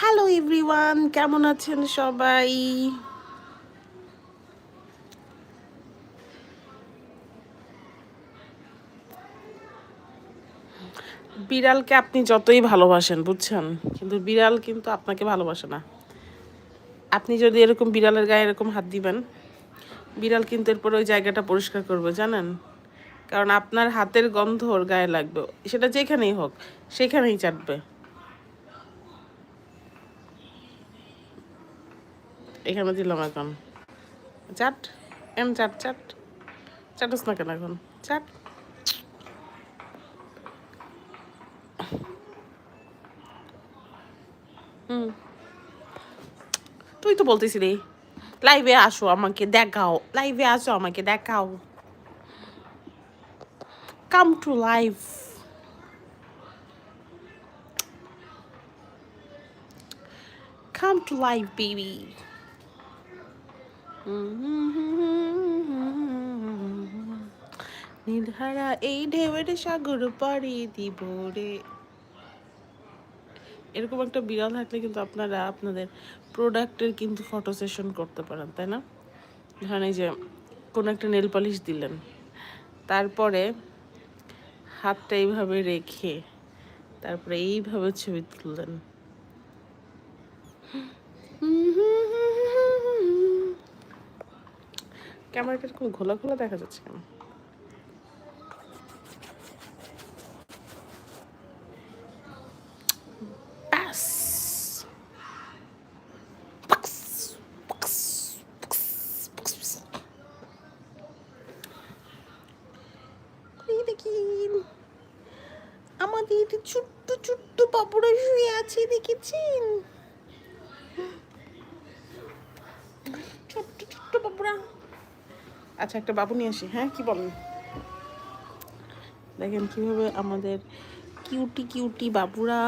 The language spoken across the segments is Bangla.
হ্যালো এভরিওয়ান কেমন আছেন সবাই? বিড়ালকে আপনি যতই ভালোবাসেন, বুঝছেন? কিন্তু বিড়াল কিন্তু আপনাকে ভালোবাসে না। আপনি যদি এরকম বিড়ালের গায়ে এরকম হাত দিবেন, বিড়াল কিন্তু এরপর ওই জায়গাটা পরিষ্কার করবে, জানেন? কারণ আপনার হাতের গন্ধ ওর গায়ে লাগবে। সেটা যেখানেই হোক, সেখানেই চাটবে। এখানে দিলাম এখন চাট এম চাট চাট চাটস না কেন এখন? চাট হুম। তুই তো বলতেছিলি লাইভে আসো আমাকে দেখাও লাইভে আসো আমাকে দেখাও। Come to live come to live baby নির্ধারা এই ঢেউয়ের সাগর পাড়ি দিব রে। এরকম একটা বিড়াল থাকলে কিন্তু আপনারা আপনাদের প্রোডাক্টের কিন্তু ফটো সেশন করতে পারেন, তাই না? ধরেন এই যে কোনো একটা নেল পালিশ দিলেন, তারপরে হাতটা এইভাবে রেখে তারপরে এইভাবে ছবি তুললেন। ক্যামেরাটা এরকম ঘোলা ঘোলা দেখা যাচ্ছে কেন? আমাদের ছোট্ট ছোট্ট পাপড়া শুয়ে আছে দেখেছেন ছোট্ট ছোট্ট পাপড়া আচ্ছা একটা বাবু নিয়ে আসি হ্যাঁ? কি বলেন? দেখেন কীভাবে আমাদের কিউটি কিউটি বাবুরা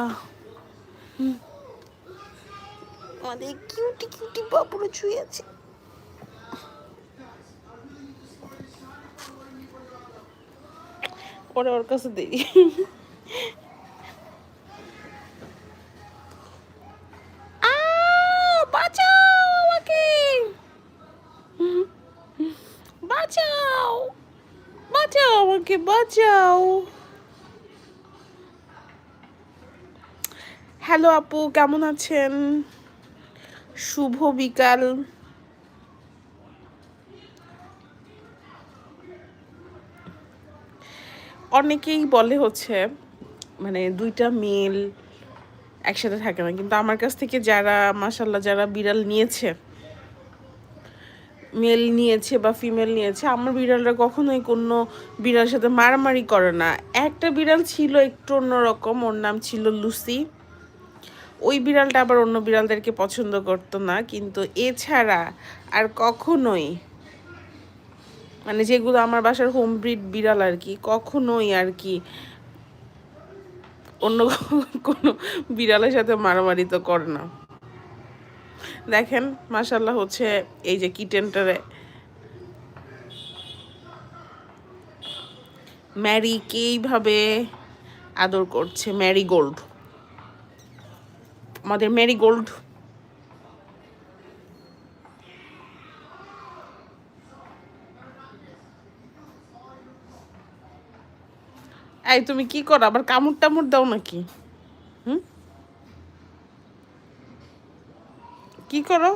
আমাদের কিউটি কিউটি বাবুরা ছুঁয়ে আছে। পরে ওর কাছে দিই হ্যালো আপু, কেমন আছেন? শুভ বিকাল। অনেকেই বলে হচ্ছে মানে দুইটা মেল একসাথে থাকে না, কিন্তু আমার কাছ থেকে যারা মাসাল্লাহ যারা বিড়াল নিয়েছে, মেল নিয়েছে বা ফিমেল নিয়েছে, আমার বিড়ালরা কখনোই কোনো বিড়ালের সাথে মারামারি করে না। একটা বিড়াল ছিল একটু অন্যরকম, ওর নাম ছিল লুসি। ওই বিড়ালটা আবার অন্য বিড়ালদেরকে পছন্দ করতো না, কিন্তু এছাড়া আর কখনোই মানে যেগুলো আমার বাসার হোম ব্রিড বিড়াল আর কি, কখনোই আর কি অন্য কোনো বিড়ালের সাথে মারামারি তো করে না। দেখেন মাসাল্লাহ হচ্ছে এই যে কিটেনটারে ম্যারিকে এইভাবে আদর করছে ম্যারি গোল্ড আমাদের ম্যারিগোল্ড এই তুমি কি করো? আবার কামড় টামড় দাও নাকি? হুম? কি করো?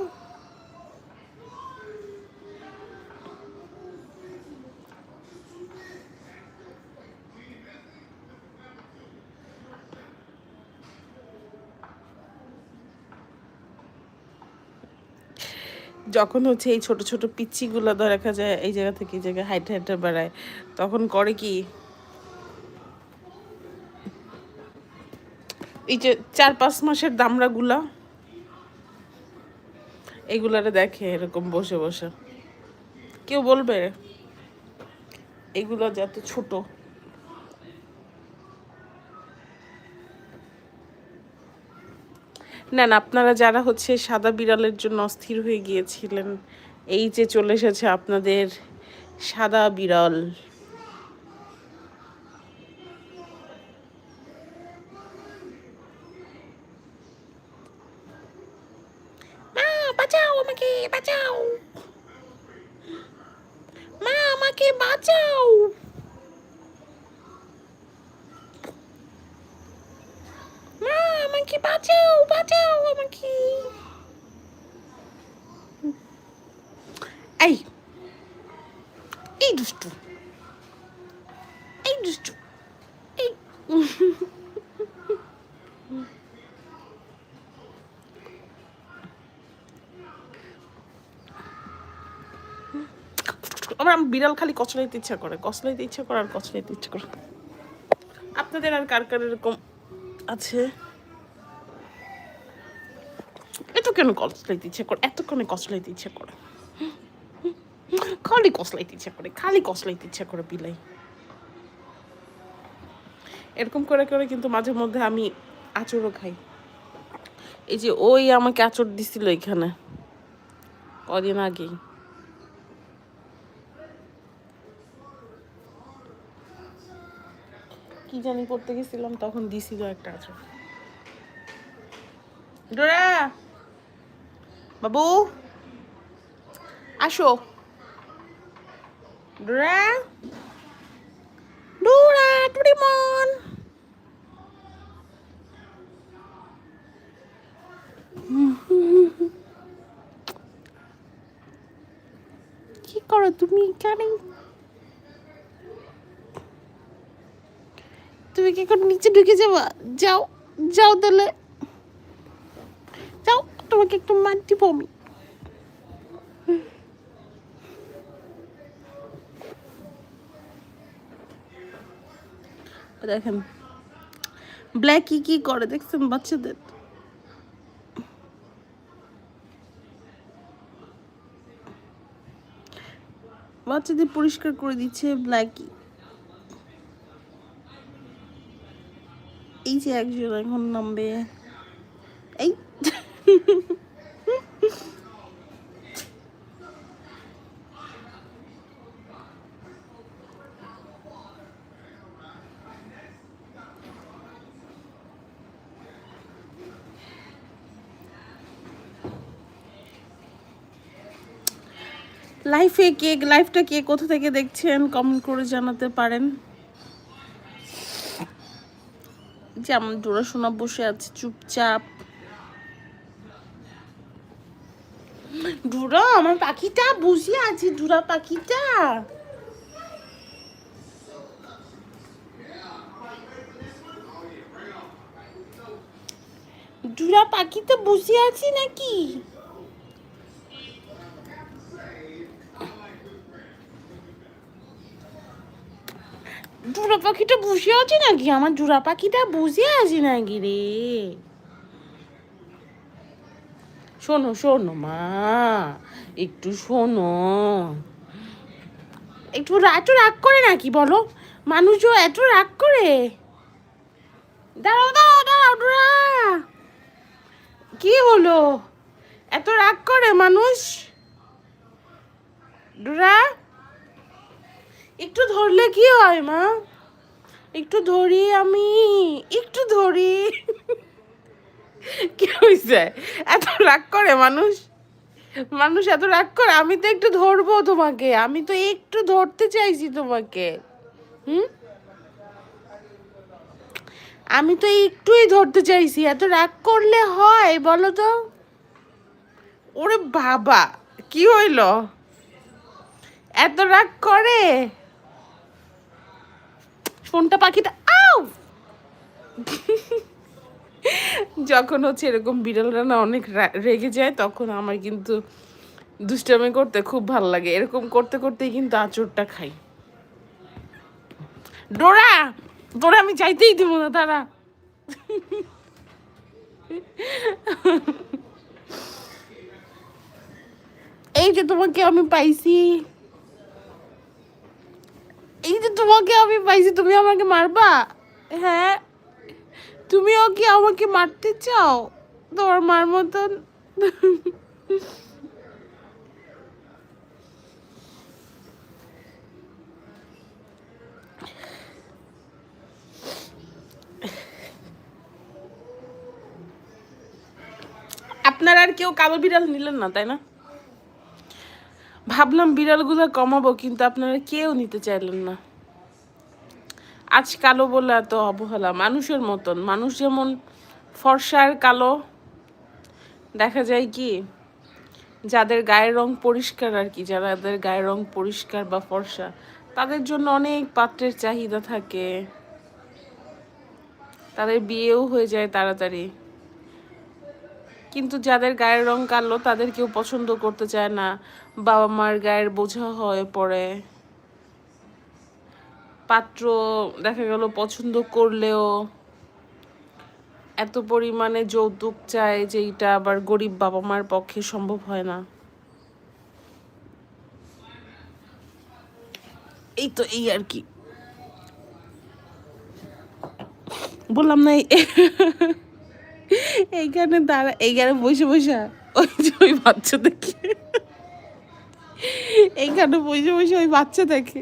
যখন হচ্ছে এই ছোট ছোট পিচ্ছিগুলো দেখা যায় এই জায়গা থেকে এই জায়গায় হাইটে হাইটে বেড়ায়, তখন করে কি? এই যে চার, পাঁচ মাসের দামড়াগুলা, এগুলারে দেখে এরকম বসে বসে। কেউ বলবে? এগুলো যত ছোট। না না, আপনারা যারা হচ্ছে সাদা বিড়ালের জন্য অস্থির হয়ে গিয়েছিলেন, এই যে চলে এসেছে আপনাদের সাদা বিড়াল বাঁচাও আমাকে বাঁচাও মা আমাকে বাঁচাও মা আমাকে বাঁচাও বাঁচাও আমাকে এই এই দুষ্টু এই দুষ্টু এই আমার বিড়াল খালি কচলাইতে ইচ্ছা করে কচলাইতে ইচ্ছা করে আর কচলাইতে ইচ্ছা করে আপনাদের আর কার কার এরকম আছে? এত কেন কচলাইতে ইচ্ছা করে, এতক্ষণে কচলাইতে ইচ্ছা করে। খালি কচলাইতে ইচ্ছা করে, খালি কচলাইতে ইচ্ছা করে বিলাই। এরকম করে করে কিন্তু মাঝে মধ্যে আমি আচরও খাই। এই যে ওই আমাকে আচর দিছিল এখানে, কদিন আগেই। কি জানি করতে গেছিলাম, তখন দিছিল একটা আচর ডোরা! বাবু! আসো। ডোরা! ডোরা কি করো তুমি? এখানে তুমি কি এখন নিচে ঢুকে যাবা? যাও যাও তাহলে। যাও, তোমাকে একটু মার আমি। দেখেন ব্ল্যাক কি কি করে দেখছেন বাচ্চাদের? বাচ্চাদের পরিষ্কার করে দিচ্ছে ব্ল্যাকি এই যে একজন, এখন নামবে। এই। লাইফে কে লাইফটা কে কোথা থেকে দেখছেন? কমেন্ট করে জানাতে পারেন। যে আমার ডোরা সোনা বসে আছে, চুপচাপ। ডোরা, আমার পাখিটা বসে আছে, ডুরা পাখিটা। ডোরা পাখিটা বসে আছে নাকি? জোড়া পাখিটা বসে আছে নাকি? আমার জোড়া পাখিটা বসে আছে নাকি রে? শোনো শোনো, মা, একটু শোনো। একটু এত রাগ করে নাকি বলো? মানুষও এত রাগ করে। দাঁড়াও দাঁড়াও দাঁড়াও কি হলো? এত রাগ করে মানুষ? ডোরা একটু ধরলে কি হয়, মা? একটু ধরি আমি, একটু ধরি। কি হয়েছে এত রাগ করে মানুষ? মানুষ এত রাগ করে, আমি তো একটু ধরবো তোমাকে। আমি তো একটু ধরতে চাইছি তোমাকে। হুম? আমি তো একটুই ধরতে চাইছি। এত রাগ করলে হয়, বলো তো। ওরে বাবা, কি হইল? এত রাগ করে? ফোনটা পাখিটা, আউ! যখন হচ্ছে এরকম বিড়ালরা না অনেক রেগে যায়, তখন আমার কিন্তু দুষ্টামি করতে খুব ভালো লাগে। এরকম করতে করতেই কিন্তু আঁচড়টা খাই। ডোরা! ডোরা, আমি চাইতেই দিব না তারা এই যে তোমাকে আমি পাইছি। এই যে তোমাকে আমি পাইছি তুমি আমাকে মারবা? হ্যাঁ। তুমিও কি আমাকে মারতে চাও? তোমার মার মতন। আপনি আপনারা আর কেউ কালো বিড়াল নিলেন না তাই না? ভাবলাম বিড়ালগুলো কমাবো, কিন্তু আপনারা কেউ নিতে চাইলেন না। আজ কালো বলে এত অবহেলা, মানুষের মতন। মানুষ যেমন ফর্সা আর কালো, দেখা যায় কি, যাদের গায়ের রং পরিষ্কার আর কি যাদের গায়ের রং পরিষ্কার বা ফর্সা, তাদের জন্য অনেক পাত্রের চাহিদা থাকে। তাদের বিয়েও হয়ে যায় তাড়াতাড়ি। কিন্তু যাদের গায়ের রং কালো, তাদের কেউ পছন্দ করতে চায় না। বাবা মার গায়ের বোঝা হয়ে পড়ে। পাত্র দেখা গেল পছন্দ করলেও এত পরিমাণে যৌতুক চায় যে এটা আবার গরিব বাবা মার পক্ষে সম্ভব হয় না। এই তো এই আর কি। বললাম না এইখানে দাঁড়া, এইখানে বসে বসে ওই যে ওই বাচ্চা দেখে। এইখানে বসে বসে ওই বাচ্চা দেখে।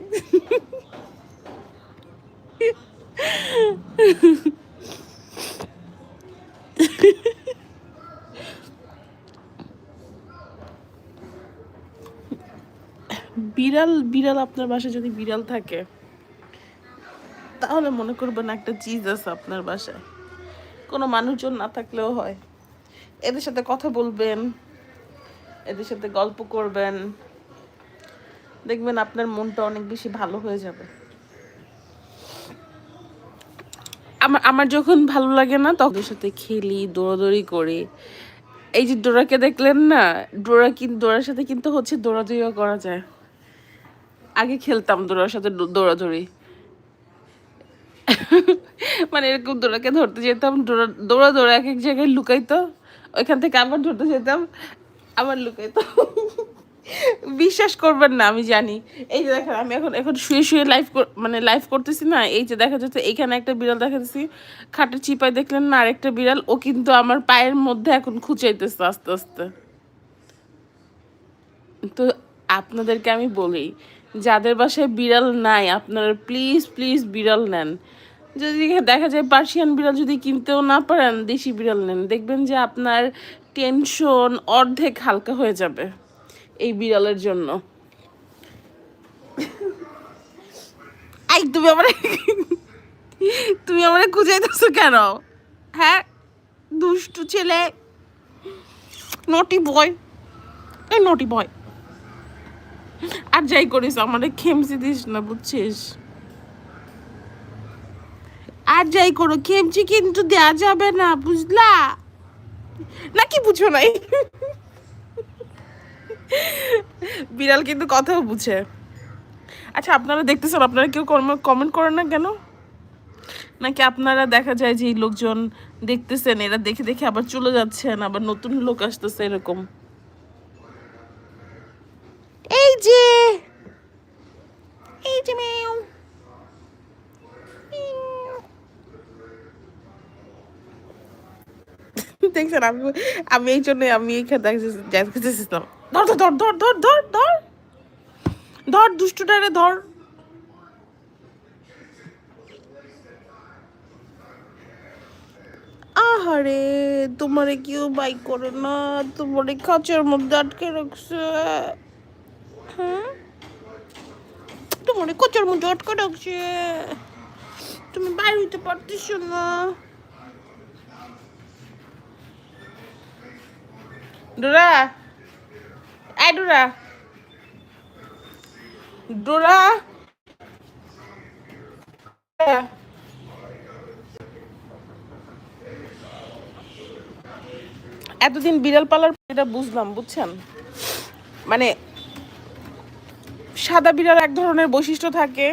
বিড়াল বিড়াল আপনার বাসায় যদি বিড়াল থাকে, তাহলে মনে করবেন একটা চিজ আছে আপনার বাসায়। কোনো মানুষজন না থাকলেও হয়। এদের সাথে কথা বলবেন, এদের সাথে গল্প করবেন, দেখবেন আপনার মনটা অনেক বেশি ভালো হয়ে যাবে। আমার আমার যখন ভালো লাগে না, তখন সাথে খেলি, দৌড়াদৌড়ি করি। এই যে ডোরাকে দেখলেন না, ডোরা কিন্তু ডোরার সাথে কিন্তু হচ্ছে দৌড়াদৌড়িও করা যায়। আগে খেলতাম ডোরার সাথে দৌড়াদৌড়ি। মানে এরকম ডোরাকে ধরতে যেতাম, ডোরা দৌড়া দৌড়া এক এক জায়গায় লুকাইতো। ওইখান থেকে আবার ধরতে যেতাম, আবার লুকাইতো। বিশ্বাস করবেন না, আমি জানি। এই যে দেখেন, আমি এখন এখন শুয়ে শুয়ে লাইভ মানে লাইভ করতেছি না, এই যে দেখা যাচ্ছে এইখানে একটা বিড়াল দেখা যাচ্ছে, খাটের চিপায় দেখলেন না আরেকটা বিড়াল, ও কিন্তু আমার পায়ের মধ্যে এখন খুঁচাইতেছে আস্তে আস্তে। তো আপনাদেরকে আমি বলি, যাদের বাসায় বিড়াল নাই, আপনারা প্লিজ প্লিজ বিড়াল নেন। যদি দেখা যায় পার্সিয়ান বিড়াল যদি কিনতেও না পারেন, দেশি বিড়াল নেন। দেখবেন যে আপনার টেনশন অর্ধেক হালকা হয়ে যাবে এই বিড়ালের জন্য। তুমি আমার তুমি আমার খুঁজাইতেছো কেন? হ্যাঁ দুষ্টু ছেলে নটি বয় এই নটি বয় আর যাই করিস, আমারে খেমসি দিস না, বুঝছিস? আর যাই করো, খেমচি কিন্তু দেয়া যাবে না, বুঝলা? নাকি বুঝো নাই? বিড়াল কিন্তু কথাও বুঝে। আচ্ছা আপনারা দেখতেছেন, আপনারা কেউ কমেন্ট করেন না কেন? নাকি আপনারা দেখা যায় যে লোকজন দেখতেছেন, এরা দেখে দেখে আবার চলে যাচ্ছেন, আবার নতুন লোক আসতেছে এরকম? এই যে এই যে মেও দেখছেন, আমি আমি এই জন্য আমি এইখানে দেখতেছিলাম ধর ধর ধর ধর ধর ধর ধর দুষ্টুটারে ধর। আহারে, তোমারে কেউ বাই করে না, তোমারে খাঁচের মধ্যে আটকে রাখছে। হ্যাঁ তোমারে খাঁচের মধ্যে আটকে রাখছে। তুমি বাইরে হইতে পারতেছো না। ডোরা। ডোরা। ডোরা। এতদিন বিড়াল পালার এটা বুঝলাম, বুঝছেন? মানে সাদা বিড়াল এক ধরনের বৈশিষ্ট্য থাকে,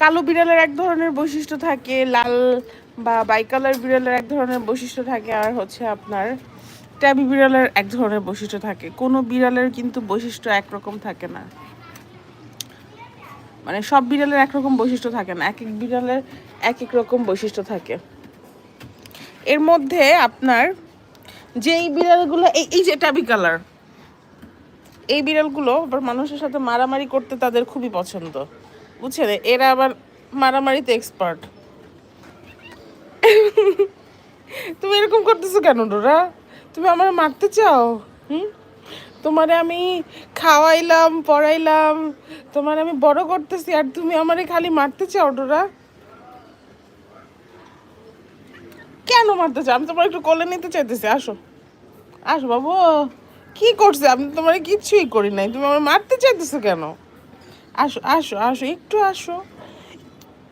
কালো বিড়ালের এক ধরনের বৈশিষ্ট্য থাকে, লাল বা বাইকালার বিড়ালের এক ধরনের বৈশিষ্ট্য থাকে, আর হচ্ছে আপনার ট্যাবি বিড়ালের এক ধরনের বৈশিষ্ট্য থাকে। কোনো বিড়ালের কিন্তু বৈশিষ্ট্য একরকম থাকে না। মানে সব বিড়ালের একরকম বৈশিষ্ট্য থাকে না। এক এক বিড়ালের এক এক রকম বৈশিষ্ট্য থাকে। এর মধ্যে আপনার যেই বিড়ালগুলো, এই এই যে ট্যাবি কালার, এই বিড়ালগুলো আবার মানুষের সাথে মারামারি করতে তাদের খুবই পছন্দ। বুঝছেন? এরা আবার মারামারিতে এক্সপার্ট তুমি এরকম করতেছো কেন, ডোরা? তুমি আমার মারতে চাও? হুম? তোমারে আমি খাওয়াইলাম, পড়াইলাম, তোমার আমি বড় করতেছি, আর তুমি আমারে খালি মারতে চাও, ডোরা? কেন মারতে চাও? আমি তোমার একটু কোলে নিতে চাইতেছি, আসো। আসো বাবু, কি করছে? আমি তোমার কিচ্ছুই করি নাই। তুমি আমার মারতে চাইতেছো কেন? আসো আসো আসো, একটু আসো।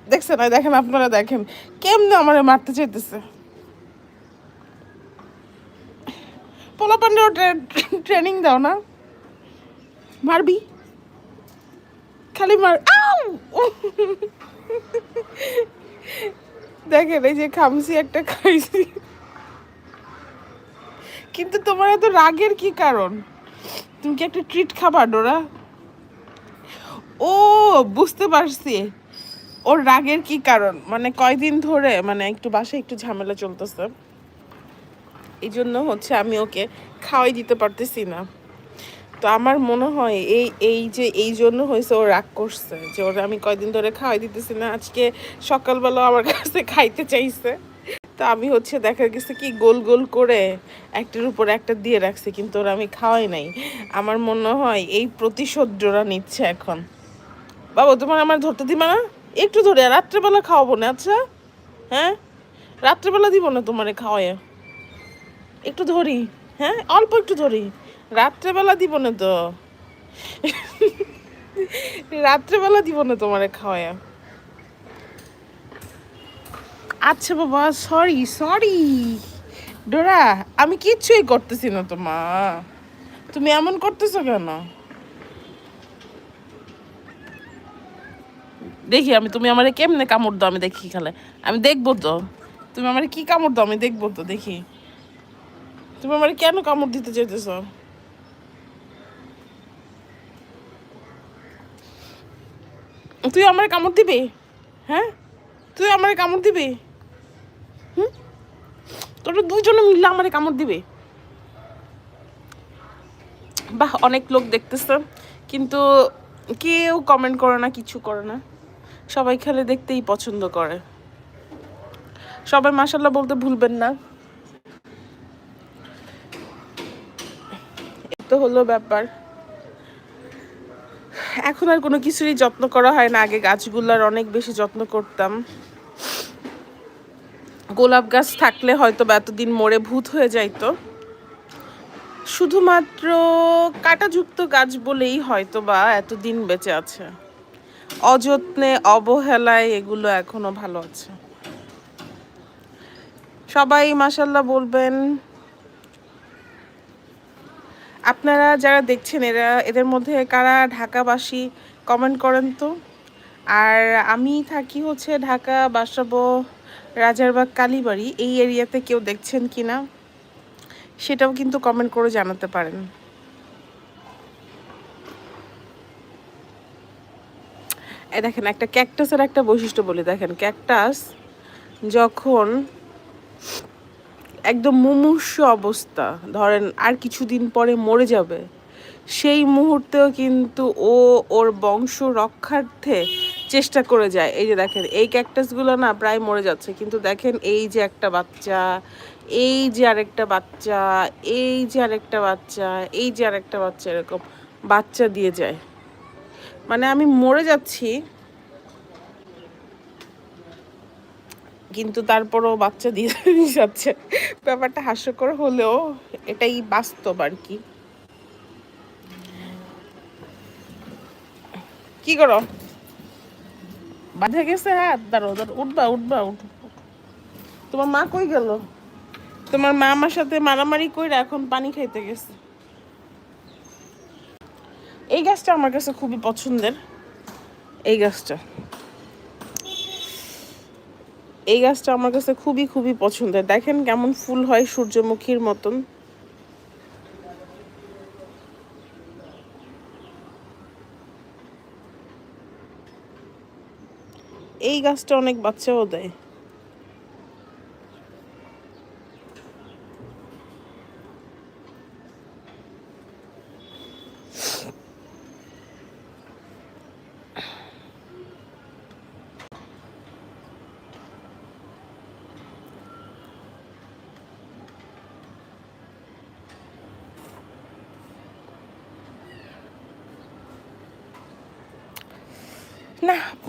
দেখছেন, দেখেন, আপনারা দেখেন, কেমনে আমার মারতে চাইতেছে? পোলা পান্ডেও ট্রেনিং দাও না। মারবি? খালি মার দেখেন, এই যে খামসি একটা খাইছি। কিন্তু তোমার এত রাগের কি কারণ? তুমি কি একটা ট্রিট খাবার ডোরা? ও, বুঝতে পারছি। ওর রাগের কি কারণ? মানে কয়দিন ধরে মানে একটু বাসায় একটু ঝামেলা চলতেছে। এই জন্য হচ্ছে আমি ওকে খাওয়াই দিতে পারতেছি না। তো আমার মনে হয় এই এই যে, এই জন্য হয়েছে ও রাগ করছে যে ওরা আমি কয়দিন ধরে খাওয়াই দিতেছি না, আজকে সকালবেলা আমার কাছে খাইতে চাইছে। তো আমি হচ্ছে দেখা গেছে কি গোল গোল করে একটার উপর একটা দিয়ে রাখছি, কিন্তু ওরা আমি খাওয়াই নাই। আমার মনে হয় এই প্রতিশোধ জোড়া নিচ্ছে এখন। বাবু, তোমার আমার ধরতে দিবা না? একটু ধরে, রাত্রেবেলা খাওয়াবো না আচ্ছা? হ্যাঁ? রাত্রেবেলা দিব না তোমারে খাওয়ায় একটু ধরি হ্যাঁ? অল্প একটু ধরি। রাত্রেবেলা দিব না তো? রাত্রেবেলা দিব না তোমারে খাওয়ায়। আচ্ছা বাবা সরি সরি ডোরা, আমি কিচ্ছুই করতেছি না তোমা তুমি এমন করতেছো কেন? দেখি আমি, তুমি আমারে কেমনে কামড় দাও আমি দেখি খালে। আমি দেখব তো। তুমি আমারে কি কামড় দাও আমি দেখব তো, দেখি। তুমি আমার কেন কামড় দিতে চাইতেছো? তুই আমার কামড় দিবি? হ্যাঁ? তুই আমার কামড় দিবি? হুম? তোরা দুজনে মিললে আমার কামড় দিবে? বাহ, অনেক লোক দেখতেছে, কিন্তু কেউ কমেন্ট করে না, কিছু করে না। সবাই খেলে দেখতেই পছন্দ করে। সবাই মাসাল্লাহ বলতে ভুলবেন না। তো হলো ব্যাপার। এখন আর কোনো কিছুরই যত্ন করা হয় না। আগে গাছগুলার অনেক বেশি যত্ন করতাম। গোলাপ গাছ থাকলে হয়তো বা এতদিন মরে ভূত হয়ে যাইতো। শুধুমাত্র কাঁটাযুক্ত গাছ বলেই হয়তো বা এতদিন বেঁচে আছে। অযত্নে, অবহেলায় এগুলো এখনও ভালো আছে। সবাই মাসাল্লাহ বলবেন আপনারা যারা দেখছেন, এরা, এদের মধ্যে কারা ঢাকাবাসী কমেন্ট করেন তো? আর আমি থাকি হচ্ছে ঢাকা বাসাবো রাজারবাগ কালীবাড়ি। এই এরিয়াতে কেউ দেখছেন কি না সেটাও কিন্তু কমেন্ট করে জানাতে পারেন। এই দেখেন, একটা ক্যাকটাসের একটা বৈশিষ্ট্য বলি দেখেন। ক্যাকটাস যখন একদম মুমূর্ষ অবস্থা। ধরেন আর কিছুদিন পরে মরে যাবে। সেই মুহূর্তেও কিন্তু ও ওর বংশ রক্ষার্থে চেষ্টা করে যায়। এই যে দেখেন, এই ক্যাকটাসগুলো না প্রায় মরে যাচ্ছে। কিন্তু দেখেন এই যে একটা বাচ্চা, এই যে আরেকটা বাচ্চা, এই যে আরেকটা বাচ্চা, এই যে আরেকটা বাচ্চা এরকম বাচ্চা দিয়ে যায়। মানে আমি মরে যাচ্ছি কিন্তু তারপরও বাচ্চা দিয়ে যাচ্ছে। ব্যাপারটা হাস্যকর হলেও এটাই বাস্তব আর কি। কি করো? বাঁধে গেছে হাত দাঁড়ো দাঁড়ো উঠবা উঠবা উঠ তোমার মা কই গেল? তোমার মা আমার সাথে মারামারি কইরা এখন পানি খাইতে গেছে। এই গাছটা আমার কাছে খুবই পছন্দের। এই গাছটা। এই গাছটা আমার কাছে খুবই খুবই পছন্দের। দেখেন কেমন ফুল হয় সূর্যমুখীর মতন। এই গাছটা অনেক বাচ্চাও দেয়।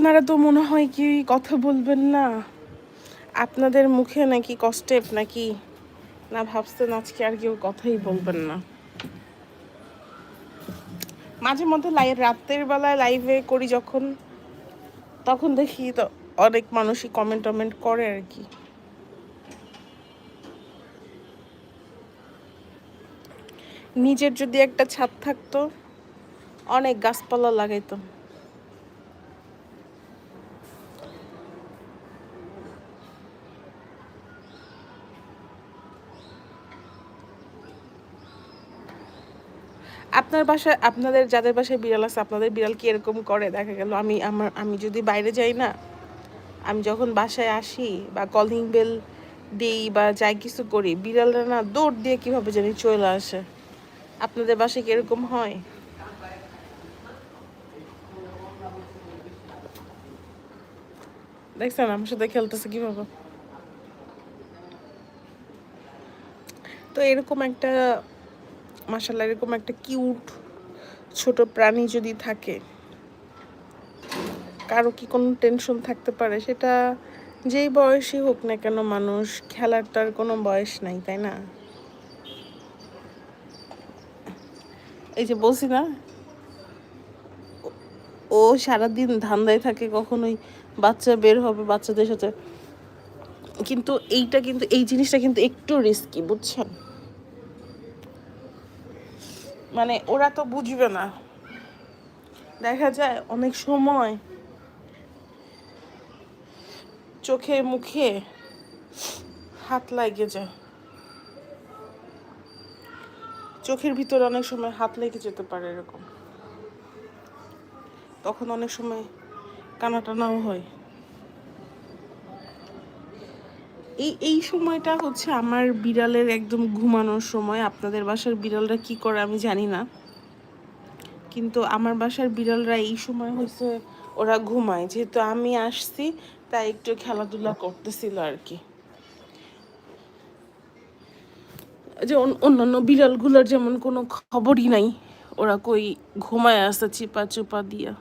আপনারা তো মনে হয় কি কথা বলবেন না? আপনাদের মুখে নাকি কষ্টেপ নাকি? না ভাবছেন আজকে আর কেউ কথাই বলবেন না। মাঝে মধ্যে লাই, রাতের বেলায় লাইভে করি যখন, তখন দেখি তো অনেক মানুষই কমেন্ট টমেন্ট করে আর কি। নিজের যদি একটা ছাদ থাকতো, অনেক গাছপালা লাগাইতাম। আপনার বাসায়, আপনাদের যাদের বাসায় বিড়াল আছে, আপনাদের বিড়াল কি এরকম করে? দেখা গেল আমি, আমার, আমি যদি বাইরে যাই না, আমি যখন বাসায় আসি বা কলিং বেল দিই বা যাই কিছু করি, বিড়ালরা না দৌড় দিয়ে কীভাবে জানি চলে আসে। আপনাদের বাসায় কি এরকম হয়? দেখছেন, আমার সাথে খেলতেছে কীভাবে? তো এরকম একটা মাসাল্লাহ এরকম একটা কিউট ছোট প্রাণী যদি থাকে, কারও কি কোনো টেনশন থাকতে পারে? সেটা যেই বয়সই হোক না কেন মানুষ, খেলার তো আর কোনো বয়স নাই, তাই না? এই যে বলছি না, ও- সারাদিন ধান্দায় থাকে, কখনোই বাচ্চা বের হবে বাচ্চাদের সাথে। কিন্তু এইটা কিন্তু, এই জিনিসটা কিন্তু একটু রিস্কি বুঝছেন? মানে ওরা তো বুঝবে না। দেখা যায় অনেক সময় চোখে মুখে হাত লাগে যায়। চোখের ভিতরে অনেক সময় হাত লেগে যেতে পারে এরকম। তখন অনেক সময় কানা টানাও হয়। এই এই সময়টা হচ্ছে আমার বিড়ালের একদম ঘুমানোর সময়। আপনাদের বাসার বিড়ালরা কি করে আমি জানি না। কিন্তু আমার বাসার বিড়ালরা এই সময় হচ্ছে ওরা ঘুমায়। যেহেতু আমি আসছি, তাই একটু খেলাধুলা করতেছিল আর কি। যে অন্যান্য বিড়ালগুলোর যেমন কোনো খবরই নাই, ওরা কই ঘুমায় আসতে চিপা চুপা দিয়া।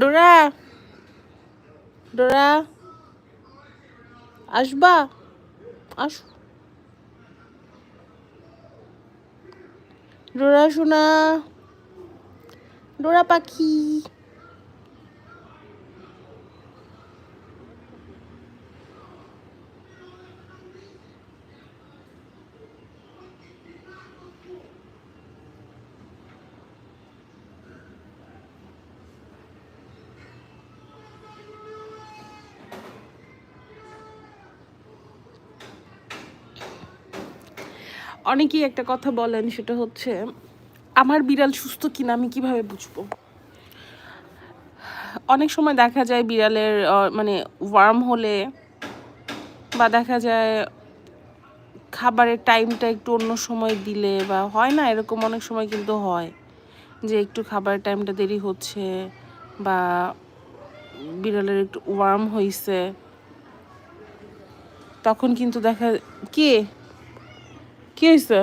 ডোরা। ডোরা। আসবা? আস। ডোরা শোনা ডোরা পাখি। অনেকেই একটা কথা বলেন, সেটা হচ্ছে, আমার বিড়াল সুস্থ কিনা আমি কীভাবে বুঝব? অনেক সময় দেখা যায় বিড়ালের মানে ওয়ার্ম হলে বা দেখা যায় খাবারের টাইমটা একটু অন্য সময় দিলে বা হয় না, এরকম অনেক সময় কিন্তু হয় যে একটু খাবারের টাইমটা দেরি হচ্ছে বা বিড়ালের একটু ওয়ার্ম হয়েছে তখন কিন্তু দেখা, কে কি হয়েছে?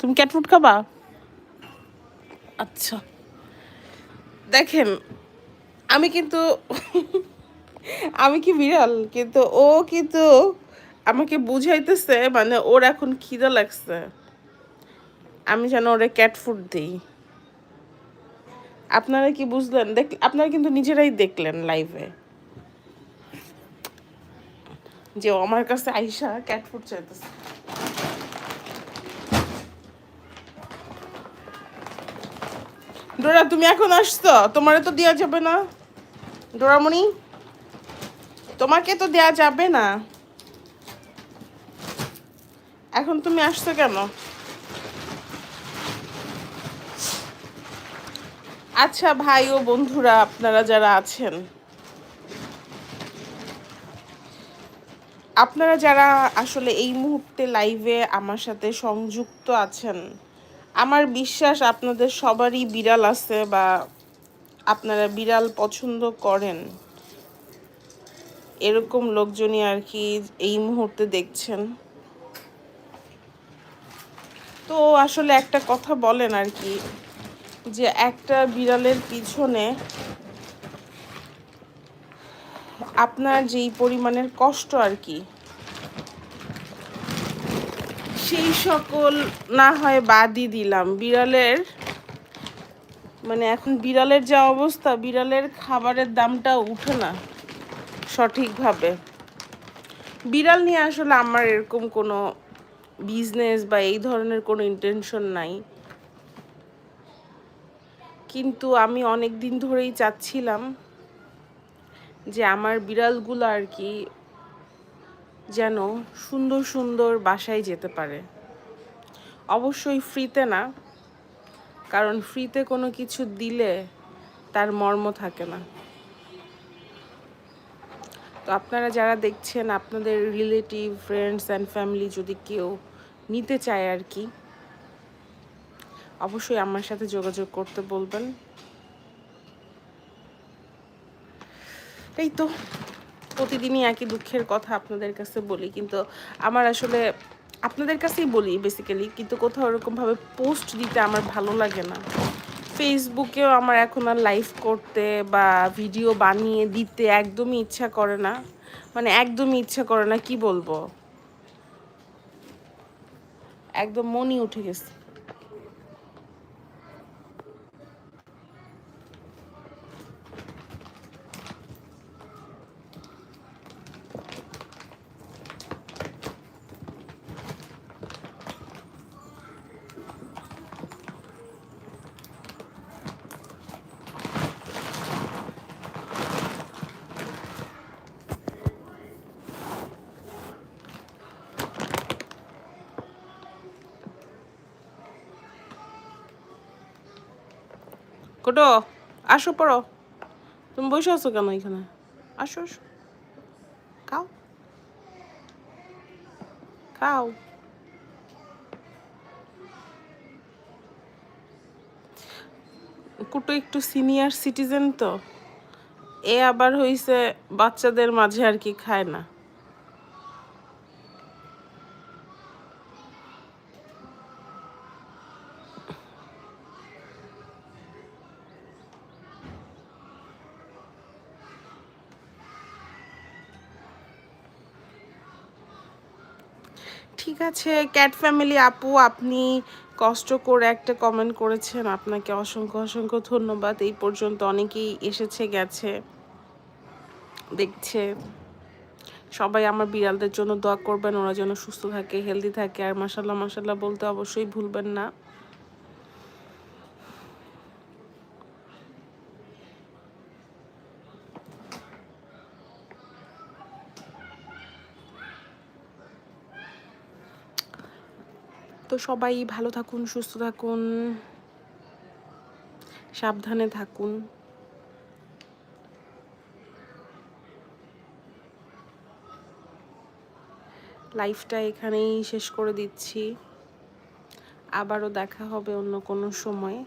তুমি ক্যাট ফুড খাবা? আচ্ছা। দেখেন, আমি কিন্তু, আমি কি বিড়াল? কিন্তু ও কিন্তু আমাকে বুঝাইতেছে মানে ওর এখন খিদা লাগছে। আমি যেন ওরে ক্যাট ফুড দিই। আপনারা কি বুঝলেন? দেখ, আপনারা কিন্তু নিজেরাই দেখলেন লাইভে যে আমার কাছে আইসা ক্যাট ফুড চাইতেছে। ডোরা, তুমি এখন আসছো? তোমারে তো দেওয়া যাবে না। ডোরামণি, তোমাকে তো দেয়া যাবে না। এখন তুমি আসছো কেন? আচ্ছা ভাই ও বন্ধুরা, আপনারা যারা আছেন, আপনারা যারা আসলে এই মুহূর্তে লাইভে আমার সাথে সংযুক্ত আছেন আমার বিশ্বাস আপনাদের সবারই বিড়াল আছে বা আপনারা বিড়াল পছন্দ করেন। এরকম লোকজনই আর কি এই মুহূর্তে দেখছেন। তো আসলে একটা কথা বলেন আর কি, যে একটা বিড়ালের পিছনে আপনার যেই পরিমাণের কষ্ট আর কি সেই সকল না হয় বাদই দিলাম। বিড়ালের মানে এখন বিড়ালের যা অবস্থা, বিড়ালের খাবারের দামটা উঠে না সঠিকভাবে। বিড়াল নিয়ে আসলে আমার এরকম কোনো বিজনেস বা এই ধরনের কোনো ইন্টেনশন নাই। কিন্তু আমি অনেক দিন ধরেই চাচ্ছিলাম যে আমার বিড়ালগুলো আর কি যেন সুন্দর সুন্দর বাসায় যেতে পারে। অবশ্যই ফ্রিতে না, কারণ ফ্রিতে কোনো কিছু দিলে তার মর্ম থাকে না। তো আপনারা যারা দেখছেন, আপনাদের রিলেটিভ ফ্রেন্ডস অ্যান্ড ফ্যামিলি যদি কেউ নিতে চায় আর কি, অবশ্যই আমার সাথে যোগাযোগ করতে বলবেন। এই তো। প্রতিদিনই একই দুঃখের কথা আপনাদের কাছে বলি, কিন্তু আমার আসলে আপনাদের কাছেই বলি বেসিক্যালি কিন্তু কোথাও ওরকমভাবে পোস্ট দিতে আমার ভালো লাগে না। ফেসবুকেও আমার এখন আর লাইভ করতে বা ভিডিও বানিয়ে দিতে একদমই ইচ্ছা করে না। মানে একদমই ইচ্ছা করে না, কি বলব? একদম মনই উঠে গেছে। কোটো আসো পড়ো। তুমি বসে আছো কেন এখানে? আসো আসো। খাও। খাও। কুটো একটু সিনিয়র সিটিজেন তো। এ আবার হইছে বাচ্চাদের মাঝে আর কি খায় না। আছে ক্যাট ফ্যামিলি আপু, আপনি কষ্ট করে একটা কমেন্ট করেছেন। আপনাকে অসংখ্য অসংখ্য ধন্যবাদ। এই পর্যন্ত অনেকেই এসেছে, গেছে, দেখছে। সবাই আমার বিড়ালদের জন্য দোয়া করবেন। ওরা যেন সুস্থ থাকে হেলদি থাকে। আর মাসাল্লাহ মাসাল্লাহ বলতে অবশ্যই ভুলবেন না। তো সবাই ভালো থাকুন, সুস্থ থাকুন, সাবধানে থাকুন। লাইফটা এখানেই শেষ করে দিচ্ছি। আবারও দেখা হবে অন্য কোনো সময়।